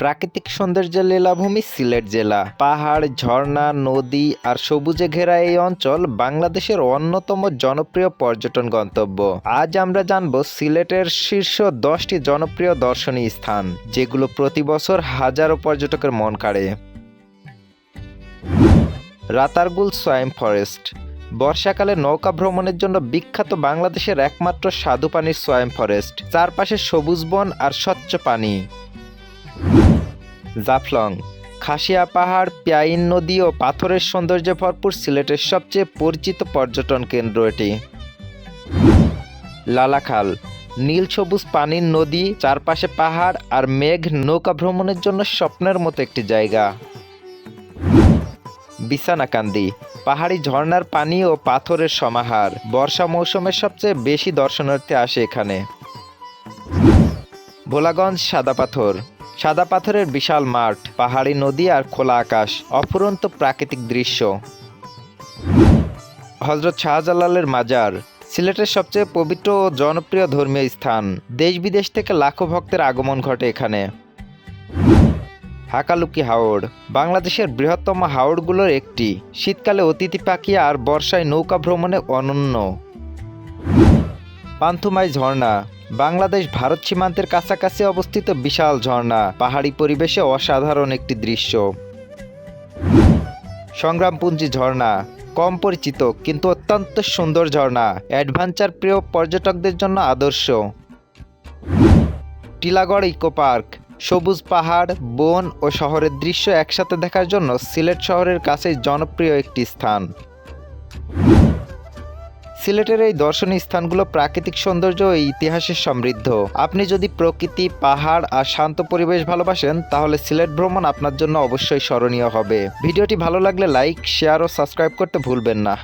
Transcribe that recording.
প্রাকৃতিক সৌন্দর্যের লীলাভূমি সিলেট জেলা। পাহাড়, ঝর্ণা, নদী আর সবুজে ঘেরা এই অঞ্চল বাংলাদেশের অন্যতম জনপ্রিয় পর্যটন গন্তব্য। আজ আমরা জানব সিলেটের শীর্ষ দশটি জনপ্রিয় দর্শনীয় স্থান, যেগুলো প্রতি বছর হাজারো পর্যটকের মন কাড়ে। Ratargul swamp forest. বর্ষাকালে নৌকা ভ্রমণের জন্য বিখ্যাত বাংলাদেশের একমাত্র স্বাদু পানির সোয়াইম ফরেস্ট। চারপাশে সবুজ বন আর স্বচ্ছ পানি। জাফলং, খাসিয়া পাহাড়, পিয়াইন নদী ও পাথরের সৌন্দর্যে ভরপুর সিলেটের সবচেয়ে পরিচিত পর্যটন কেন্দ্র এটি। লালাখাল, নীল সবুজ পানির নদী, চারপাশে পাহাড় আর মেঘ নৌকা ভ্রমণের জন্য স্বপ্নের মতো একটি জায়গা। বিছানাকান্দি, পাহাড়ি ঝর্ণার পানি ও পাথরের সমাহার, বর্ষা মৌসুমে সবচেয়ে বেশি দর্শনার্থী আসে এখানে। ভোলাগঞ্জ সাদা পাথর সাদা পাথরের বিশাল মাঠ, পাহাড়ি নদী আর খোলা আকাশ, অফুরন্ত প্রাকৃতিক দৃশ্য। হজরত শাহজালালের মাজার, সিলেটের সবচেয়ে পবিত্র ও জনপ্রিয় ধর্মীয় স্থান। দেশ বিদেশ থেকে লাখো ভক্তের আগমন ঘটে এখানে। হাকালুকি হাওড় বাংলাদেশের বৃহত্তম হাওড়গুলোর একটি। শীতকালে অতিথি পাখি আর বর্ষায় নৌকা ভ্রমণে অনন্য। পান্থুমাই ঝর্ণা বাংলাদেশ ভারত সীমান্তের কাছাকাছি অবস্থিত বিশাল ঝর্ণা। পাহাড়ি পরিবেশে অসাধারণ একটি দৃশ্য। সংগ্রামপুঞ্জি ঝর্ণা। কম পরিচিত, কিন্তু অত্যন্ত সুন্দর ঝর্ণা। অ্যাডভেঞ্চার প্রিয় পর্যটকদের জন্য আদর্শ। Tilagarh eco park. সবুজ পাহাড়, বন ও শহরের দৃশ্য একসাথে দেখার জন্য সিলেট শহরের কাছে জনপ্রিয় একটি স্থান। সিলেটের এই দর্শনীয় স্থানগুলো প্রাকৃতিক সৌন্দর্য ও ইতিহাসে সমৃদ্ধ। আপনি যদি প্রকৃতি, পাহাড় আর শান্ত পরিবেশ ভালোবাসেন, তাহলে সিলেট ভ্রমণ আপনার জন্য অবশ্যই স্মরণীয় হবে। ভিডিওটি ভালো লাগলে লাইক, শেয়ার ও সাবস্ক্রাইব করতে ভুলবেন না।